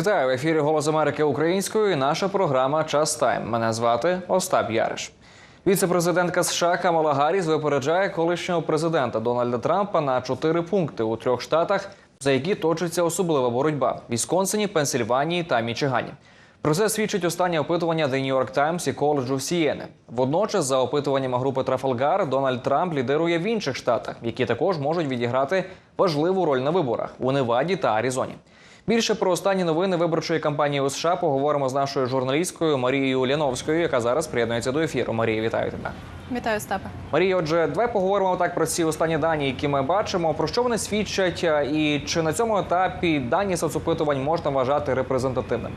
Вітаю в ефірі Голос Америки українською. Наша програма Час Тайм. Мене звати Остап Яриш. Віце-президентка США Камала Гарріс випереджає колишнього президента Дональда Трампа на чотири пункти у трьох штатах, за які точиться особлива боротьба: Вісконсині, Пенсільванії та Мічигані. Про це свідчить останнє опитування The New York Times і коледжу Сієни. Водночас, за опитуваннями групи Трафалгар, Дональд Трамп лідирує в інших штатах, які також можуть відіграти важливу роль на виборах у Неваді та Аризоні. Більше про останні новини виборчої кампанії у США поговоримо з нашою журналісткою Марією Ляновською, яка зараз приєднується до ефіру. Марія, вітаю тебе. Вітаю Степе. Марія, отже, давай поговоримо так про ці останні дані, які ми бачимо. Про що вони свідчать, і чи на цьому етапі дані соцопитувань можна вважати репрезентативними?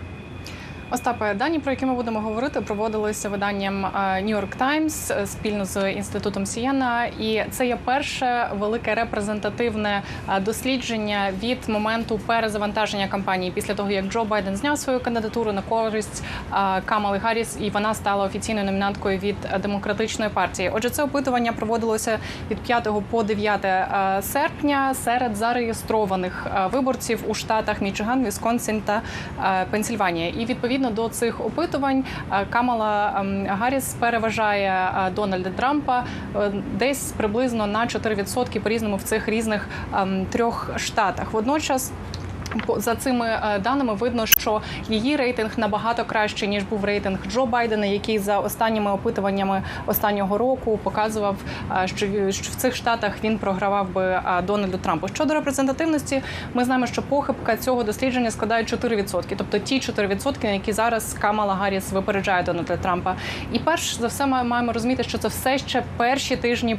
Остапе, дані, про які ми будемо говорити, проводилися виданням е, New York Times е, спільно з інститутом Сієна. І це є перше велике репрезентативне е, дослідження від моменту перезавантаження кампанії після того, як Джо Байден зняв свою кандидатуру на користь Камали Гарріс, і вона стала офіційною номінанткою від демократичної партії. Отже, це опитування проводилося від 5 по 9 е, серпня серед зареєстрованих виборців у штатах Мічиган, Вісконсин та Пенсільванія. І відповідно до цих опитувань е, Камала ем, Гарріс переважає е, Дональда Трампа е, десь приблизно на 4% по різному в цих різних ем, трьох штатах. Водночас. За цими е, даними видно, що її рейтинг набагато кращий ніж був рейтинг Джо Байдена, який за останніми опитуваннями останнього року показував, е, що в цих штатах він програвав би е, Дональду Трампу. Щодо репрезентативності, ми знаємо, що похибка цього дослідження складає 4%, тобто ті 4%, на які зараз Камала Гарріс випереджає Дональда Трампа. І перш за все, ми маємо розуміти, що це все ще перші тижні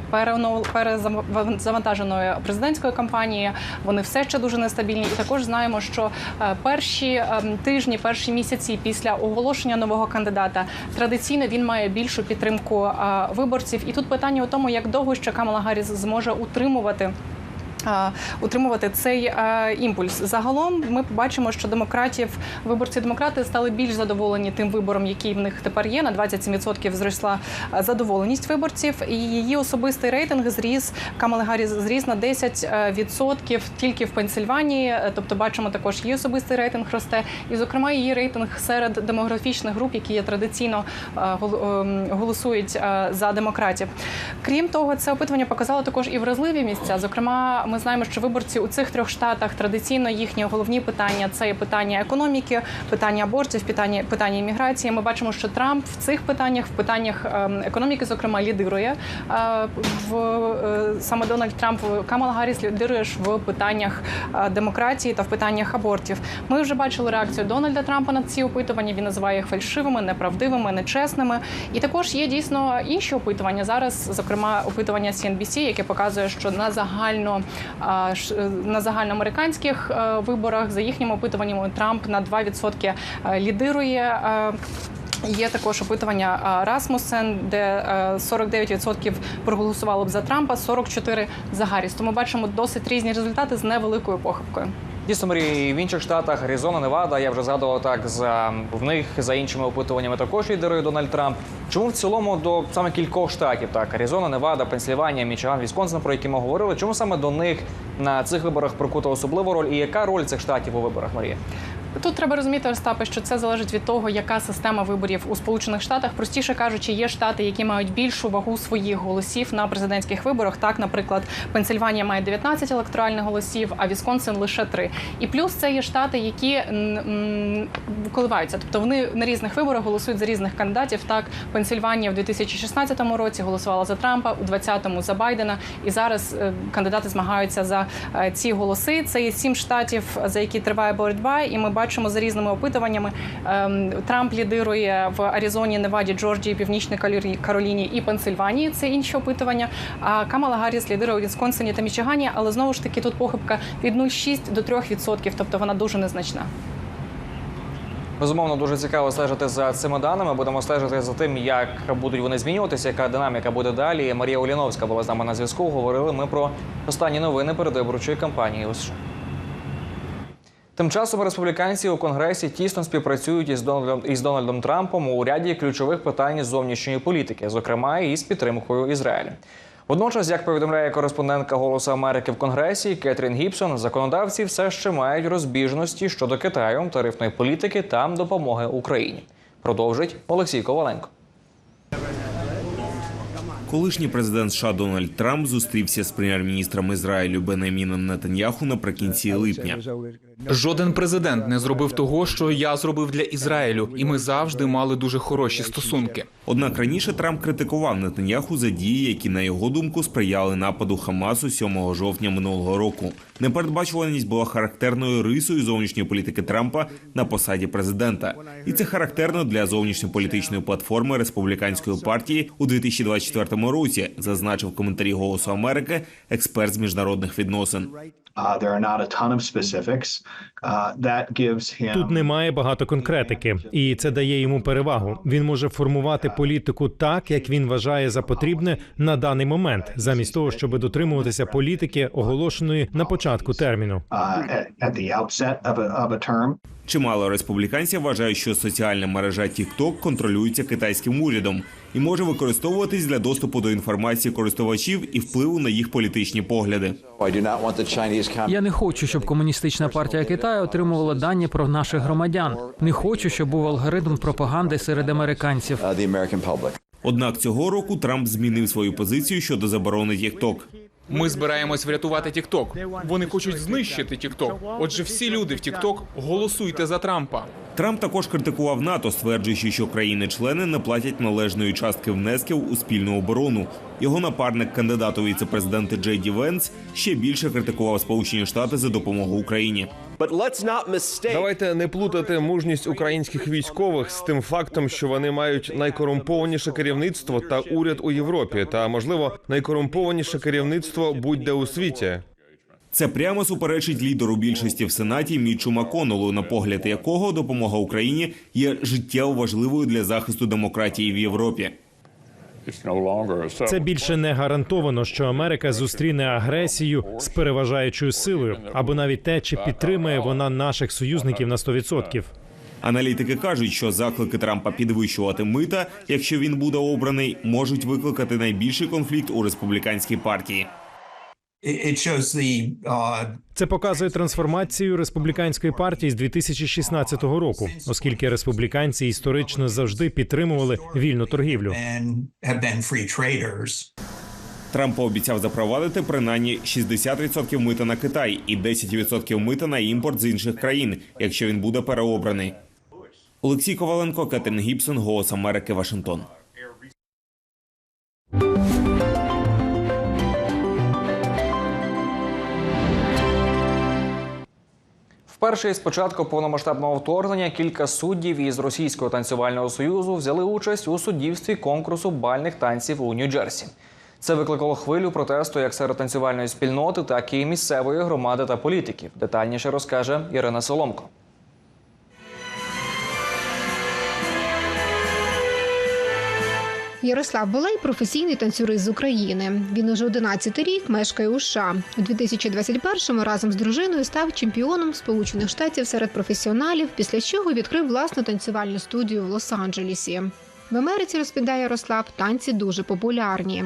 перезавантаженої президентської кампанії. Вони все ще дуже нестабільні. І також знаємо, що е, перші ем, тижні, перші місяці після оголошення нового кандидата традиційно він має більшу підтримку е, виборців. І тут питання у тому, як довго ще Камала Гарріс зможе утримувати. Е, Утримувати цей е, імпульс загалом, ми побачимо, що демократів виборці демократи стали більш задоволені тим вибором, який в них тепер є. На 27% зросла е, задоволеність виборців, і її особистий рейтинг зріс Камала Гарріс зріс на 10% тільки в Пенсильванії. Тобто, бачимо також її особистий рейтинг росте, і зокрема її рейтинг серед демографічних груп, які є традиційно ем, голосують за демократів. Крім того, це опитування показало також і вразливі місця. Зокрема, ми знаємо, що виборці у цих трьох штатах традиційно їхні головні питання це питання економіки, питання абортів, питання питання імміграції. Ми бачимо, що Трамп в цих питаннях, в питаннях ем, економіки, зокрема, лідирує е, в е, саме Дональд Трамп Камала Гарріс лідирує в питаннях е, демократії та в питаннях абортів. Ми вже бачили реакцію Дональда Трампа на ці опитування. Він називає їх фальшивими, неправдивими, нечесними. І також є дійсно інші опитування зараз, зокрема опитування CNBC, яке показує, що на загально на загальноамериканських е, виборах за їхніми опитуваннями Трамп на 2% е, лідирує. е, Є також опитування Расмусен, де е, 49% проголосувало б за Трампа, 44% за Гарріс. Тому бачимо досить різні результати з невеликою похибкою. Дійсно, Марія, в інших штатах Аризона, Невада, я вже згадував так за в них за іншими опитуваннями також лідерує Дональд Трамп. Чому в цілому до саме кількох штатів, так Аризона, Невада, Пенсильванія, Мічиган, Вісконсин, про які ми говорили, чому саме до них на цих виборах прикута особливу роль, і яка роль цих штатів у виборах, Марія? Тут треба розуміти, Остапе, що це залежить від того, яка система виборів у Сполучених Штатах. Простіше кажучи, є штати, які мають більшу вагу своїх голосів на президентських виборах. Так, наприклад, Пенсильванія має 19 електоральних голосів, а Вісконсин лише 3. І плюс це є штати, які коливаються. Тобто вони на різних виборах голосують за різних кандидатів. Так, Пенсильванія в 2016 році голосувала за Трампа, у 2020 за Байдена. І зараз е, кандидати змагаються за е, ці голоси. Це є сім штатів, за які триває боротьба, і ми бачимо за різними опитуваннями. ем, Трамп лідирує в Аризоні, Неваді, Джорджії, Північній Кароліні і Пенсильванії. Це інші опитування. А Камала Гарріс лідирує у Вісконсині та Мічигані, але знову ж таки тут похибка від 0,6 до 3%, тобто вона дуже незначна. Безумовно, дуже цікаво стежити за цими даними. Будемо стежити за тим, як будуть вони змінюватися, яка динаміка буде далі. Марія Уліновська була з нами на зв'язку. Говорили ми про останні новини передвиборчої кампанії у США. Тим часом республіканці у конгресі тісно співпрацюють із Дональдом із Дональдом Трампом у ряді ключових питань зовнішньої політики, зокрема і з підтримкою Ізраїлю. Водночас, як повідомляє кореспондентка Голосу Америки в Конгресі Кетрін Гібсон, законодавці все ще мають розбіжності щодо Китаю, тарифної політики та допомоги Україні. Продовжить Олексій Коваленко. Колишній президент США Дональд Трамп зустрівся з прем'єр-міністром Ізраїлю Бенеміном Нетаньяху наприкінці липня. Жоден президент не зробив того, що я зробив для Ізраїлю, і ми завжди мали дуже хороші стосунки. Однак раніше Трамп критикував Нетаньяху за дії, які на його думку сприяли нападу Хамасу 7 жовтня минулого року. Непередбачуваність була характерною рисою зовнішньої політики Трампа на посаді президента, і це характерно для зовнішньополітичної платформи республіканської партії у 2024 році, зазначив в коментарі Голосу Америки експерт з міжнародних відносин. Uh. Uh, Тут немає багато конкретики, і це дає йому перевагу. Він може формувати політику так, як він вважає за потрібне на даний момент, замість того, щоб дотримуватися політики, оголошеної на початку терміну. uh. Чимало республіканців вважають, що соціальна мережа TikTok контролюється китайським урядом і може використовуватись для доступу до інформації користувачів і впливу на їх політичні погляди. Я не хочу, щоб комуністична партія Китаю отримувала дані про наших громадян. Не хочу, щоб був алгоритм пропаганди серед американців. uh. Однак цього року Трамп змінив свою позицію щодо заборони TikTok. Ми збираємось врятувати Тікток. Вони хочуть знищити Тікток. Отже, всі люди в Тікток голосуйте за Трампа. Трамп також критикував НАТО, стверджуючи, що країни-члени не платять належної частки внесків у спільну оборону. Його напарник, кандидат у віце-президенти Джей Ді Венс, ще більше критикував Сполучені Штати за допомогу Україні. Давайте не плутати мужність українських військових з тим фактом, що вони мають найкорумпованіше керівництво та уряд у Європі, та можливо найкорумпованіше керівництво будь-де у світі. Це прямо суперечить лідеру більшості в сенаті Мічу Маконелу, на погляд якого допомога Україні є життєво важливою для захисту демократії в Європі. Це більше не гарантовано, що Америка зустріне агресію з переважаючою силою, або навіть те, чи підтримує вона наших союзників на 100%. Аналітики кажуть, що заклики Трампа підвищувати мита, якщо він буде обраний, можуть викликати найбільший конфлікт у республіканській партії. Це показує трансформацію республіканської партії з 2016 року, оскільки республіканці історично завжди підтримували вільну торгівлю. Трамп пообіцяв запровадити принаймні 60% мита на Китай і 10% мита на імпорт з інших країн, якщо він буде переобраний. Олексій Коваленко, Кетрін Гібсон, Голос Америки, Вашингтон. Вперше із початку повномасштабного вторгнення кілька суддів із Російського танцювального союзу взяли участь у суддівстві конкурсу бальних танців у Нью-Джерсі. Це викликало хвилю протесту як серед танцювальної спільноти, так і місцевої громади та політиків. Детальніше розкаже Ірина Соломко. Ярослав Балей професійний танцюрист з України. Він уже 11 рік мешкає у США. У 2021-му разом з дружиною став чемпіоном Сполучених Штатів серед професіоналів, після чого відкрив власну танцювальну студію в Лос-Анджелесі. В Америці розповідає Ярослав, танці дуже популярні.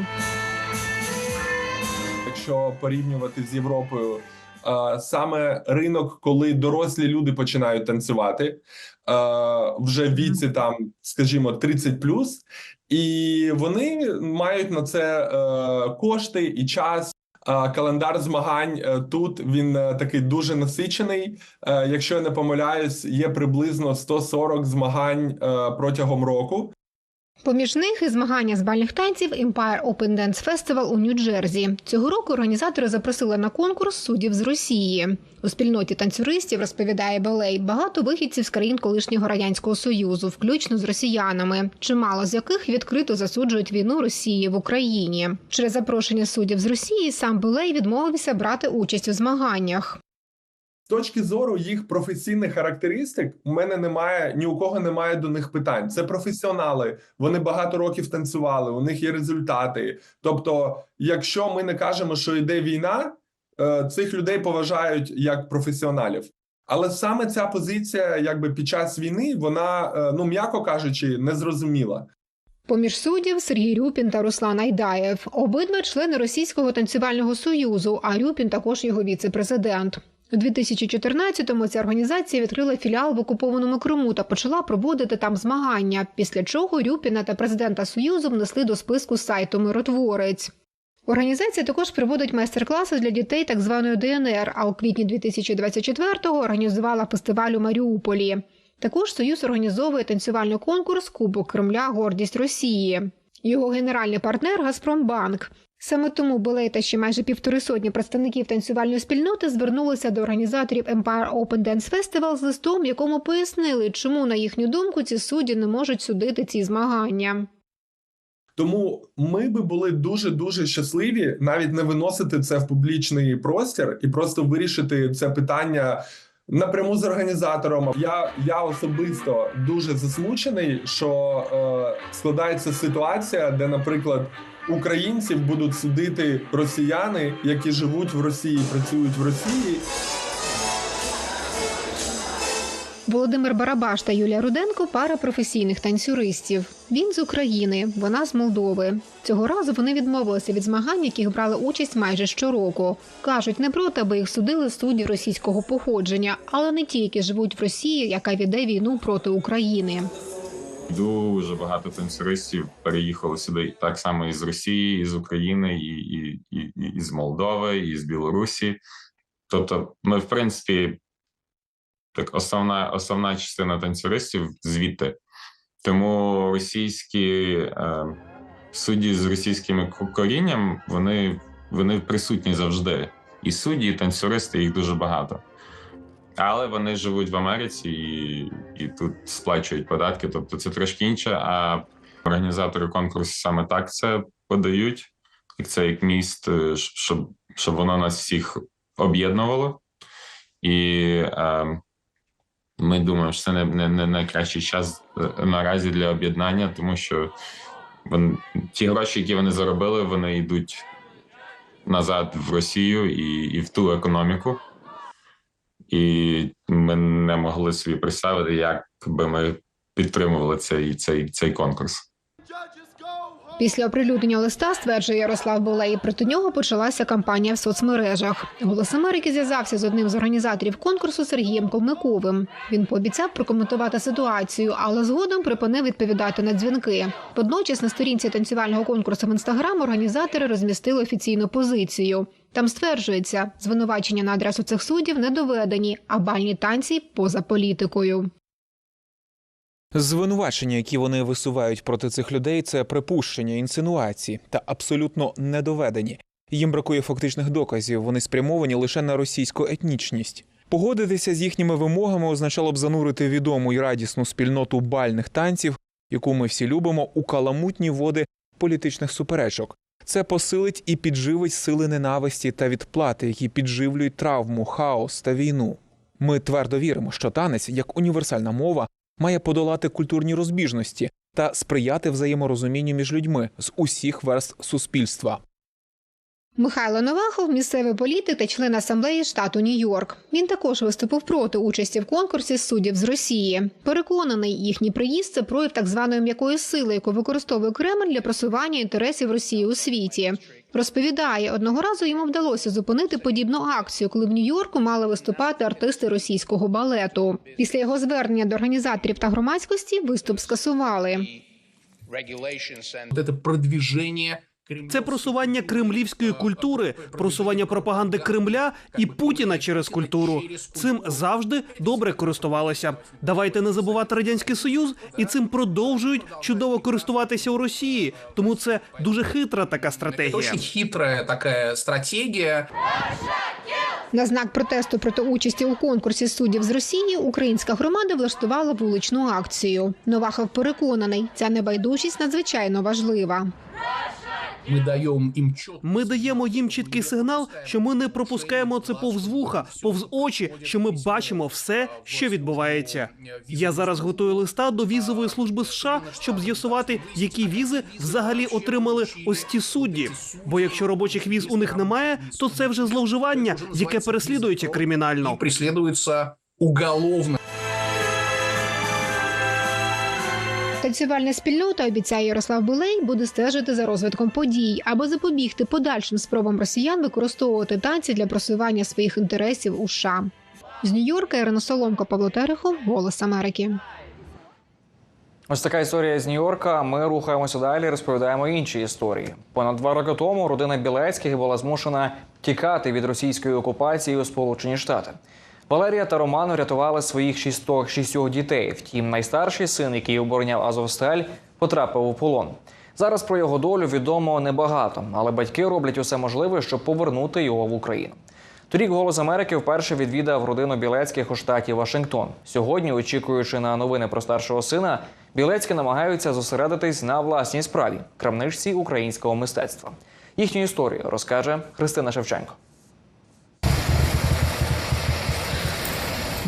якщо порівнювати з Європою, саме ринок, коли дорослі люди починають танцювати, вже в віці там, скажімо, 30+, і вони мають на це е, кошти і час. Календар змагань е, тут він е, такий дуже насичений. Якщо я не помиляюсь, є приблизно 140 змагань протягом року. Поміж них і змагання з бальних танців Empire Open Dance Festival у Нью-Джерсі. Цього року організатори запросили на конкурс суддів з Росії. У спільноті танцюристів розповідає Балей багато вихідців з країн колишнього радянського союзу, включно з росіянами, чимало з яких відкрито засуджують війну Росії в Україні. Через запрошення суддів з Росії сам Балей відмовився брати участь у змаганнях. Точки зору їх професійних характеристик, у мене немає ні у кого немає до них питань. Це професіонали. Вони багато років танцювали. У них є результати. Тобто, якщо ми не кажемо, що йде війна, е, цих людей поважають як професіоналів. Але саме ця позиція, якби під час війни, вона, е, ну м'яко кажучи, незрозуміла. Поміж суддів Сергій Рюпін та Руслан Айдаєв. Обидва члени Російського танцювального союзу, а Рюпін також його віце-президент. У 2014-му ця організація відкрила філіал в окупованому Криму та почала проводити там змагання. Після чого Рюпіна та президента Союзу внесли до списку сайту Миротворець. Організація також проводить майстер-класи для дітей так званої ДНР. А у квітні 2024-го організувала фестиваль у Маріуполі. Також Союз організовує танцювальний конкурс Кубок Кремля Гордість Росії. Його генеральний партнер Газпромбанк. Саме тому Белей та ще майже півтори сотні представників танцювальної спільноти звернулися до організаторів Empire Open Dance Festival з листом, якому пояснили, чому, на їхню думку, ці судді не можуть судити ці змагання. Тому ми би були дуже дуже щасливі навіть не виносити це в публічний простір і просто вирішити це питання напряму з організатором. Я, я особисто дуже засмучений, що е, складається ситуація, де, наприклад, українців будуть судити росіяни, які живуть в Росії, працюють в Росії. Володимир Барабаш та Юлія Руденко пара професійних танцюристів. Він з України, вона з Молдови. Цього разу вони відмовилися від змагань, яких брали участь майже щороку. кажуть, не проти, аби їх судили судді російського походження, але не ті, які живуть в Росії, яка веде війну проти України. Дуже багато танцюристів переїхало сюди так само із Росії, із України, і, і, і, і з Молдови, і з Білорусі. Тобто, ми, в принципі, так основна, основна частина танцюристів звідти. Тому російські е, судді з російським ко- корінням вони, вони присутні завжди. І судді, і танцюристи їх дуже багато. Але вони живуть в Америці і, і тут сплачують податки. Тобто це трошки інше. А організатори конкурсу саме так це подають, як це як міст, е, щоб, щоб воно нас всіх об'єднувало. І е, ми думаємо, що це не, не, не найкращий час е, наразі для об'єднання, тому що вони, ті гроші, які вони заробили, вони йдуть назад в Росію і, і в ту економіку. І ми не могли собі представити, як би ми підтримували цей, цей, цей конкурс. Після оприлюднення листа, стверджує Ярослав Болей, проти нього почалася кампанія в соцмережах. Голос Америки зв'язався з одним з організаторів конкурсу Сергієм Колмиковим. Він пообіцяв прокоментувати ситуацію, але згодом припинив відповідати на дзвінки. Водночас на сторінці танцювального конкурсу в інстаграм організатори розмістили офіційну позицію. Там стверджується, звинувачення на адресу цих суддів не доведені, а бальні танці поза політикою. Звинувачення, які вони висувають проти цих людей, це припущення, інсинуації та абсолютно недоведені. Їм бракує фактичних доказів. Вони спрямовані лише на російську етнічність. Погодитися з їхніми вимогами означало б занурити відому й радісну спільноту бальних танців, яку ми всі любимо, у каламутні води політичних суперечок. Це посилить і підживить сили ненависті та відплати, які підживлюють травму, хаос та війну. Ми твердо віримо, що танець як універсальна мова має подолати культурні розбіжності та сприяти взаєморозумінню між людьми з усіх верст суспільства. Михайло Новахов, місцевий політик та член асамблеї штату Нью-Йорк. Він також виступив проти участі в конкурсі суддів з Росії. Переконаний, їхній приїзд це прояв так званої м'якої сили, яку використовує Кремль для просування інтересів Росії у світі. Розповідає, одного разу йому вдалося зупинити подібну акцію, коли в Нью-Йорку мали виступати артисти російського балету. Після його звернення до організаторів та громадськості виступ скасували. Это продвижение Це просування кремлівської культури, просування пропаганди Кремля і Путіна через культуру. Цим завжди добре користувалися. Давайте не забувати радянський союз, і цим продовжують чудово користуватися у Росії. Тому це дуже хитра така стратегія. очень хитрая такая стратегия. На знак протесту проти участі у конкурсі суддів з Росії українська громада влаштувала вуличну акцію. Новахов переконаний, ця небайдужість надзвичайно важлива. Даем им четко. Ми даємо їм чіткий сигнал, що ми не пропускаємо це повз вуха, повз очі, що ми бачимо все, що відбувається. Я зараз готую листа до візової служби США, щоб з'ясувати, які візи взагалі отримали ось ті судді. Бо якщо робочих віз у них немає, то це вже зловживання, яке переслідується кримінально. преследуется уголовно. Танцювальна спільнота обіцяє Ярослав Булей буде стежити за розвитком подій, аби запобігти подальшим спробам росіян використовувати танці для просування своїх інтересів у США. З Нью-Йорка Ірина Соломко, Павло Терехов, Голос Америки. Ось така історія з Нью-Йорка. Ми рухаємося далі. Розповідаємо інші історії. Понад два роки тому родина Білецьких була змушена тікати від російської окупації у Сполучені Штати. Валерія та Роман врятували своїх шістох шістьох дітей. Втім, найстарший син, який обороняв Азовсталь, потрапив у полон. Зараз про його долю відомо небагато, але батьки роблять усе можливе, щоб повернути його в Україну. Торік голос Америки вперше відвідав родину Білецьких у штаті Вашингтон. Сьогодні, очікуючи на новини про старшого сина, Білецькі намагаються зосередитись на власній справі крамничці українського мистецтва. Їхню історію розкаже Христина Шевченко.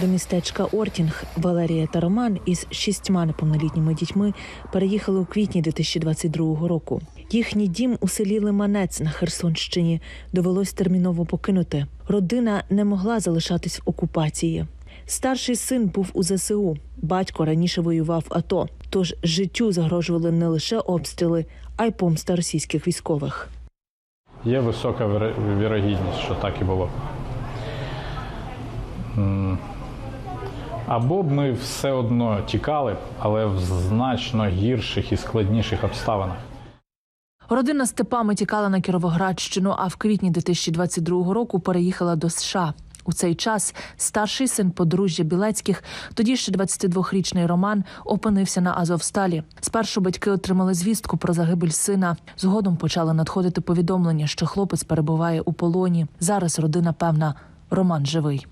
До містечка Ортінг Валерія та Роман із шістьма неповнолітніми дітьми переїхали у квітні 2022 року. Їхній дім у селі Лиманець на Херсонщині довелось терміново покинути. Родина не могла залишатись в окупації. Старший син був у ЗСУ. Батько раніше воював АТО. Тож життю загрожували не лише обстріли, а й помста російських військових. Є висока вірогідність, що так і було. Або б ми все одно тікали, але в значно гірших і складніших обставинах. Родина Степами тікала на Кіровоградщину, а в квітні 2022 року переїхала до США. У цей час старший син подружжя Білецьких, тоді ще 22-річний Роман, опинився на Азовсталі. Спершу батьки отримали звістку про загибель сина. Згодом почали надходити повідомлення, що хлопець перебуває у полоні. Зараз родина певна, Роман живий.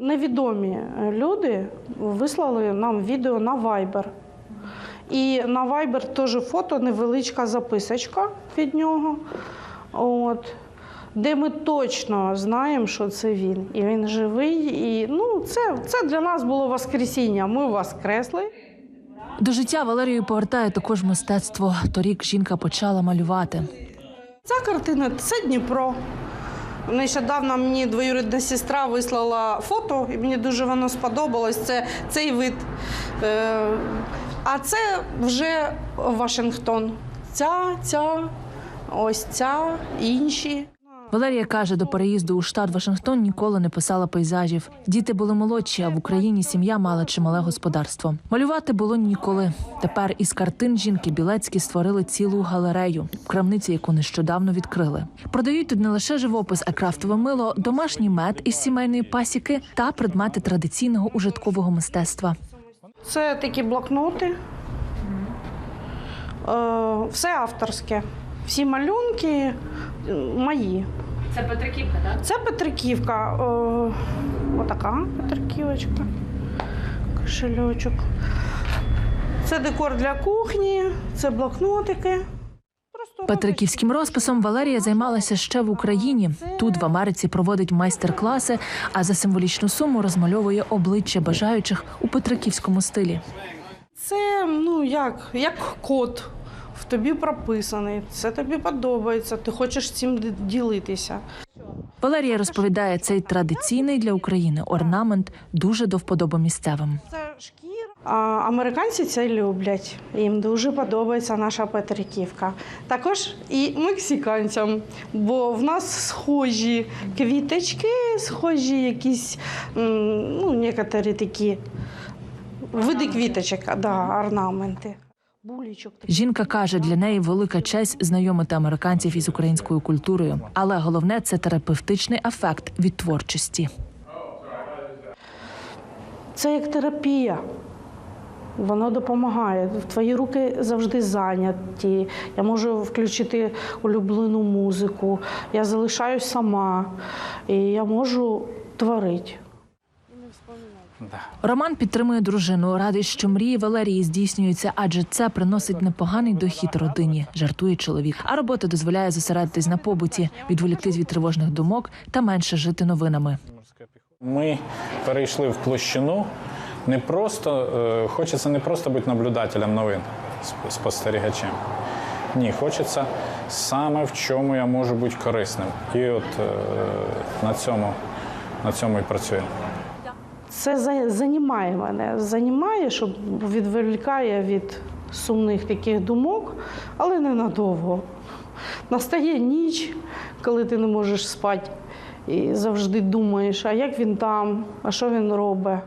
Невідомі люди вислали нам відео на Viber. І на Viber теж фото, невеличка записочка від нього. От, де ми точно знаємо, що це він. І він живий. І ну, це, це для нас було воскресіння. Ми воскресли. До життя Валерію повертає також мистецтво. Торік жінка почала малювати. Ця картина це Дніпро. Нещодавно мені двоюрідна сестра вислала фото, і мені дуже воно сподобалось. Це цей вид. Е, а це вже Вашингтон. Ця, ця, ось ця, інші. Валерія каже, до переїзду у штат Вашингтон ніколи не писала пейзажів. Діти були молодші, а в Україні сім'я мала чимале господарство. Малювати було ніколи. Тепер із картин жінки Білецькі створили цілу галерею крамниці, яку нещодавно відкрили. Продають тут не лише живопис, а крафтове мило, домашній мед із сімейної пасіки та предмети традиційного ужиткового мистецтва. Це такі блокноти. Е, все авторське. Всі малюнки мої. Це Петриківка, так? Це Петриківка. Е, отака Петриківочка. Кошельочок. Це декор для кухні, це блокнотики. Петриківським розписом Валерія займалася ще в Україні. Тут в Америці проводить майстер-класи, а за символічну суму розмальовує обличчя бажаючих у петриківському стилі. Це ну як, як код в тобі прописаний. Це тобі подобається. Ти хочеш цим ділитися. Валерія розповідає, цей традиційний для України орнамент дуже до вподоби місцевим. А американці це люблять. Їм дуже подобається наша Петриківка. Також і мексиканцям, бо в нас схожі квіточки, схожі якісь ну, некоторі такі види квіточок, да, орнаменти. Булічок. Жінка каже, для неї велика честь знайомити американців із українською культурою, але головне це терапевтичний ефект від творчості. Це як терапія. Воно допомагає. Твої руки завжди зайняті. Я можу включити улюблену музику. Я залишаюсь сама. І я можу творити. Роман підтримує дружину, радий, що мрії Валерії здійснюються, адже це приносить непоганий дохід родині, жартує чоловік. А робота дозволяє зосередитись на побуті, відволіктись від тривожних думок та менше жити новинами. Ми перейшли в площину. Не просто е, хочеться не просто бути наблюдателем новин, спостерігачем. Ні, хочеться саме в чому я можу бути корисним. І от е, на цьому, на цьому і працюємо. Це за- займає мене. Займає, щоб відволікає від сумних таких думок, але ненадовго. Настає ніч, коли ти не можеш спати і завжди думаєш, а як він там, а що він робить.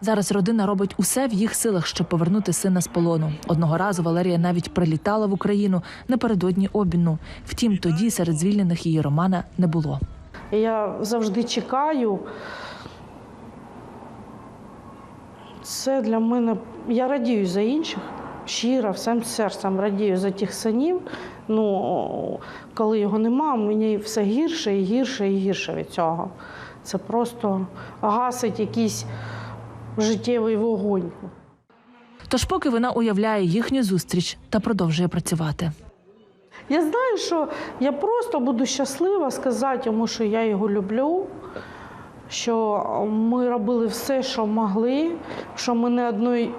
Зараз родина робить усе в їх силах, щоб повернути сина з полону. Одного разу Валерія навіть прилітала в Україну напередодні обміну. Втім, тоді серед звільнених її Романа не було. Я завжди чекаю. Це для мене. Я радію за інших, щиро, всім серцем радію за тих синів. Ну, коли його нема, мені все гірше і гірше і гірше від цього. Це просто гасить якийсь життєвий вогонь. Тож, поки вона уявляє їхню зустріч та продовжує працювати. Я знаю, що я просто буду щаслива сказати йому, що я його люблю, що ми робили все, що могли, що ми не одної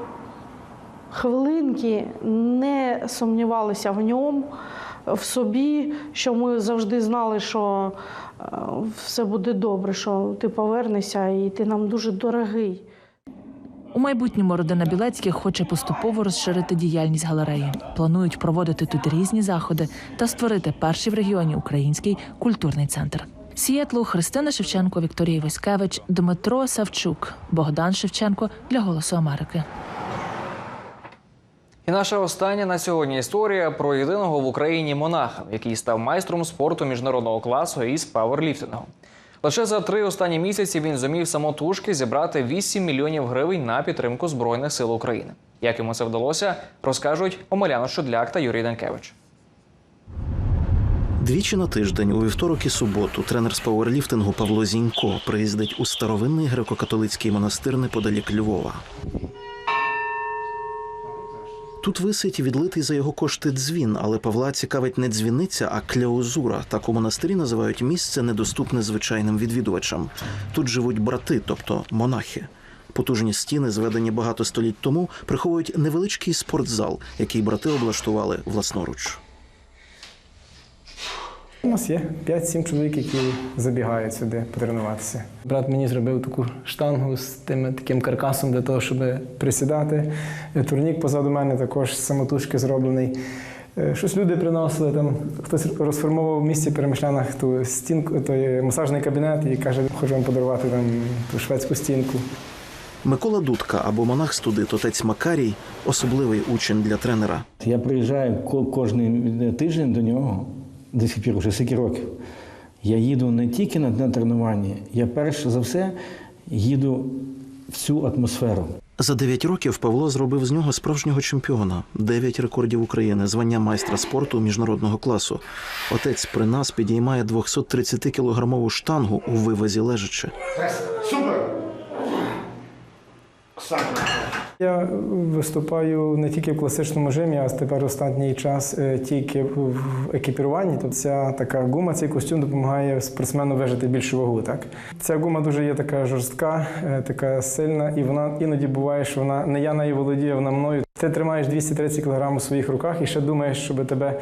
хвилинки не сумнівалися в ньому, в собі, що ми завжди знали, що е, все буде добре, що ти повернешся і ти нам дуже дорогий. У майбутньому родина Білецьких хоче поступово розширити діяльність галереї. Планують проводити тут різні заходи та створити перший в регіоні український культурний центр. Сієтлу Христина Шевченко, Вікторія Іваськевич, Дмитро Савчук, Богдан Шевченко для Голосу Америки. І наша остання на сьогодні історія про єдиного в Україні монаха, який став майстром спорту міжнародного класу із пауерліфтингу. Лише за три останні місяці він зумів самотужки зібрати 8 мільйонів гривень на підтримку Збройних сил України. Як йому це вдалося, розкажуть Омеляна Шудляк та Юрій Данкевич. Двічі на тиждень, у вівторок і суботу, тренер з пауерліфтингу Павло Зінько приїздить у старовинний греко-католицький монастир неподалік Львова. Тут висить відлитий за його кошти дзвін, але Павла цікавить не дзвіниця, а кляузура. Так у монастирі називають місце, недоступне звичайним відвідувачам. Тут живуть брати, тобто монахи. Потужні стіни, зведені багато століть тому, приховують невеличкий спортзал, який брати облаштували власноруч. У нас є 5-7 чоловік, які забігають сюди потренуватися. Брат мені зробив таку штангу з тим таким каркасом для того, щоб присідати. Турнік позаду мене також з самотужки зроблений. Е, Щось люди приносили там, хтось розформовував в місті перемишлянах ту стінку, той масажний кабінет і каже, хочу вам подарувати там ту шведську стінку. Микола Дудка або монах-студит отець Макарій особливий учень для тренера. Я приїжджаю ко- кожен тиждень до нього, до сих пір вже скільки років. Я їду не тільки на, на тренування, я перш за все їду в цю атмосферу. За 9 років Павло зробив з нього справжнього чемпіона, 9 рекордів України, звання майстра спорту міжнародного класу. Отець при нас підіймає 230-кілограмову штангу у вивазі лежачи. Супер! Я виступаю не тільки в класичному жимі, а тепер останній час е, тільки в екіпіруванні. Тобто ця така гума, цей костюм допомагає спортсмену вижити більшу вагу. Так? Ця гума дуже є така жорстка, е, така сильна, і вона іноді буває, що вона не я нею володію, вона мною. Ти тримаєш 230 кг у своїх руках і ще думаєш, щоб тебе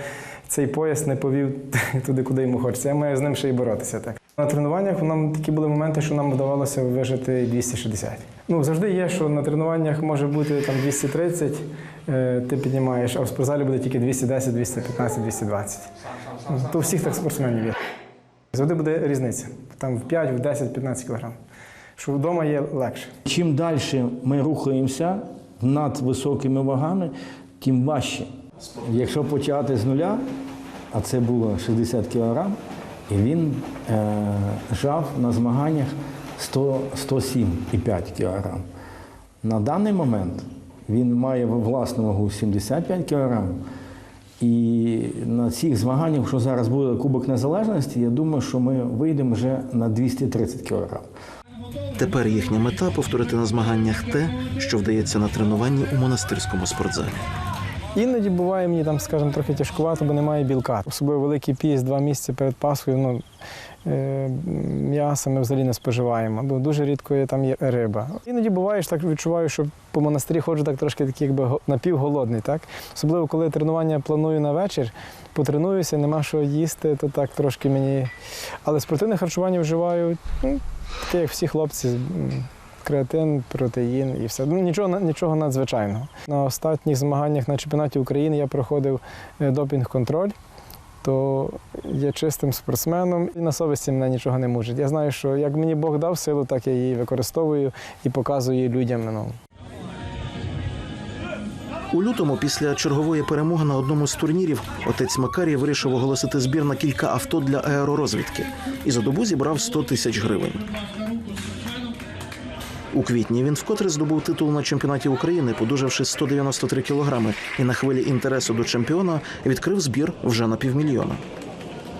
цей пояс не повів туди, куди йому хочеться. Я маю з ним ще й боротися. Так. На тренуваннях нам такі були моменти, що нам вдавалося вижити 260. Ну, завжди є, що на тренуваннях може бути там 230, е, ти піднімаєш, а в спортзалі буде тільки 210, 215, 220. Ну, То всіх так спортсменів є. Завжди буде різниця. Там в 5, в 10, 15 кілограм. Що вдома є легше. Чим далі ми рухаємося над високими вагами, тим важче. Якщо почати з нуля, а це було 60 кг, і він е, жав на змаганнях 100, 107,5 кг. На даний момент він має власну вагу 75 кг. І на цих змаганнях, що зараз буде Кубок Незалежності, я думаю, що ми вийдемо вже на 230 кг. Тепер їхня мета повторити на змаганнях те, що вдається на тренуванні у монастирському спортзалі. Іноді буває мені там, скажімо, трохи тяжкувато, бо немає білка. Особливо великий піс два місяці перед Пасхою. Ну, е, м'яса ми взагалі не споживаємо, бо дуже рідко є, там є риба. Іноді буває, що так відчуваю, що по монастирі ходжу так трошки такий, якби го- напівголодний. Так? Особливо, коли тренування планую на вечір, потренуюся, нема що їсти, то так трошки мені. Але спортивне харчування вживаю, ну, таке, як всі хлопці, креатин, протеїн і все. Ну, нічого, нічого надзвичайного. На останніх змаганнях на чемпіонаті України я проходив е, допінг-контроль, то є чистим спортсменом і на совісті мене нічого не мучить. Я знаю, що як мені Бог дав силу, так я її використовую і показую людям. Ну, У лютому, після чергової перемоги на одному з турнірів, отець Макарій вирішив оголосити збір на кілька авто для аеророзвідки і за добу зібрав 100 тисяч гривень. У квітні він вкотре здобув титул на чемпіонаті України, подужавши 193 кілограми, і на хвилі інтересу до чемпіона відкрив збір вже на півмільйона.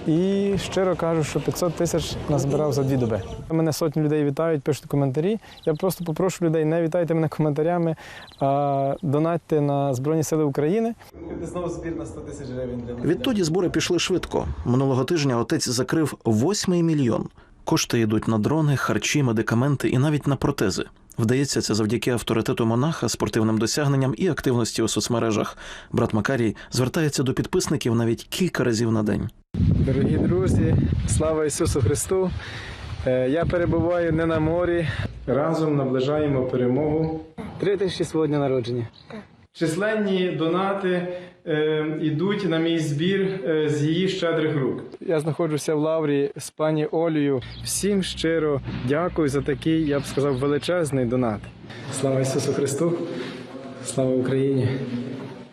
І щиро кажу, що 500 тисяч назбирав за дві доби. Мене сотні людей вітають, пишуть коментарі. Я просто попрошу людей, не вітайте мене коментарями, а донатьте на Збройні Сили України. Знову збір на 100 тисяч гривень Відтоді збори пішли швидко. Минулого тижня отець закрив восьмий мільйон. Кошти йдуть на дрони, харчі, медикаменти і навіть на протези. Вдається це завдяки авторитету монаха, спортивним досягненням і активності у соцмережах. Брат Макарій звертається до підписників навіть кілька разів на день. Дорогі друзі, слава Ісусу Христу! Е, Я перебуваю не на морі. Разом наближаємо перемогу. Три тисячі свого дня народження. Численні донати йдуть на мій збір е, з її щедрих рук. Я знаходжуся в лаврі з пані Олею. Всім щиро дякую за такий, я б сказав, величезний донат. Слава Ісусу Христу! Слава Україні!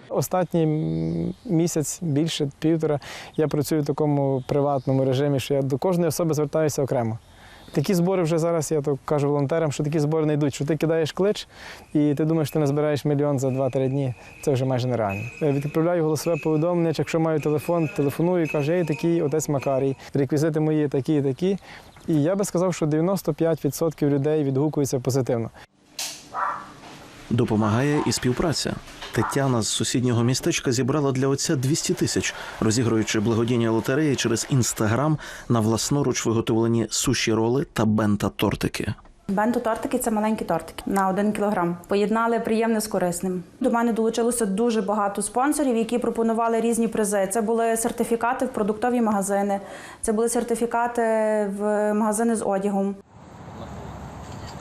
Останній місяць, більше півтора, я працюю в такому приватному режимі, що я до кожної особи звертаюся окремо. Такі збори вже зараз, я то кажу волонтерам, що такі збори не йдуть, що ти кидаєш клич і ти думаєш, що ти не збираєш мільйон за 2-3 дні. Це вже майже нереально. Відправляю голосове повідомлення, якщо маю телефон, телефоную і кажу, я такий отець Макарій, реквізити мої такі і такі. І я би сказав, що 95% людей відгукуються позитивно. Допомагає і співпраця. Тетяна з сусіднього містечка зібрала для отця 200 тисяч, розігруючи благодійні лотереї через інстаграм на власноруч виготовлені суші роли та бента тортики. Бенто тортики це маленькі тортики на один кілограм. Поєднали приємне з корисним. До мене долучилося дуже багато спонсорів, які пропонували різні призи. Це були сертифікати в продуктові магазини, це були сертифікати в магазини з одягом.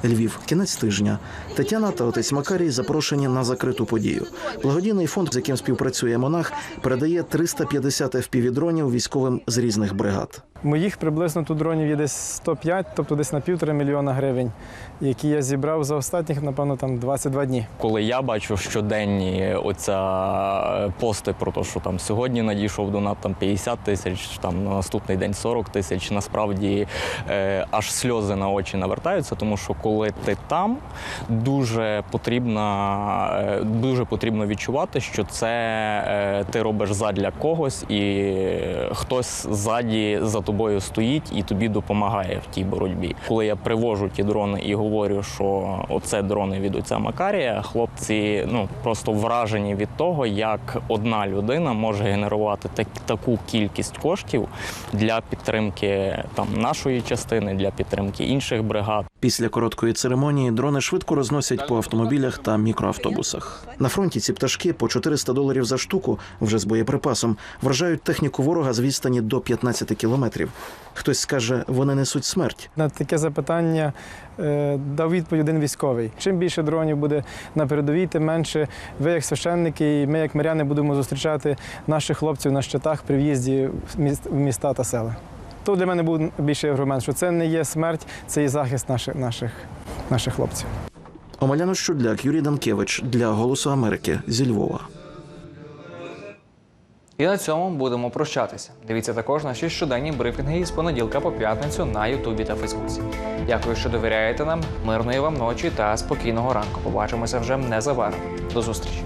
Львів, кінець тижня. Тетяна та отець Макарій запрошені на закриту подію. Благодійний фонд, з яким співпрацює монах, передає 350 FPV-дронів військовим з різних бригад. Моїх приблизно тут дронів є десь 105, тобто десь на півтора мільйона гривень, які я зібрав за останніх, напевно, там 22 дні. Коли я бачу щоденні оця е, пости про те, що там сьогодні надійшов донат там 50 тисяч, там на наступний день 40 тисяч, насправді е, аж сльози на очі навертаються, тому що коли ти там, дуже потрібно, е, дуже потрібно відчувати, що це е, ти робиш задля когось, і хтось ззаді за тобою стоїть і тобі допомагає в тій боротьбі. Коли я привожу ті дрони і говорю, що оце дрони від отця Макарія, хлопці ну просто вражені від того, як одна людина може генерувати так, таку кількість коштів для підтримки там нашої частини, для підтримки інших бригад. Після короткої церемонії дрони швидко розносять по автомобілях та мікроавтобусах. На фронті ці пташки по 400 доларів за штуку, вже з боєприпасом, вражають техніку ворога з відстані до 15 кілометрів. Хтось скаже, вони несуть смерть. На таке запитання е, дав відповідь один військовий. Чим більше дронів буде на передовій, тим менше ви, як священники, і ми, як миряни, будемо зустрічати наших хлопців на щитах при в'їзді в міста та села. То для мене був більший аргумент, що це не є смерть, це є захист наших, наших, наших хлопців. Омеляно Щудляк, Юрій Данкевич для Голосу Америки зі Львова. І на цьому будемо прощатися. Дивіться також наші щоденні брифінги із понеділка по п'ятницю на Ютубі та Фейсбуці. Дякую, що довіряєте нам. Мирної вам ночі та спокійного ранку. Побачимося вже незабаром. До зустрічі.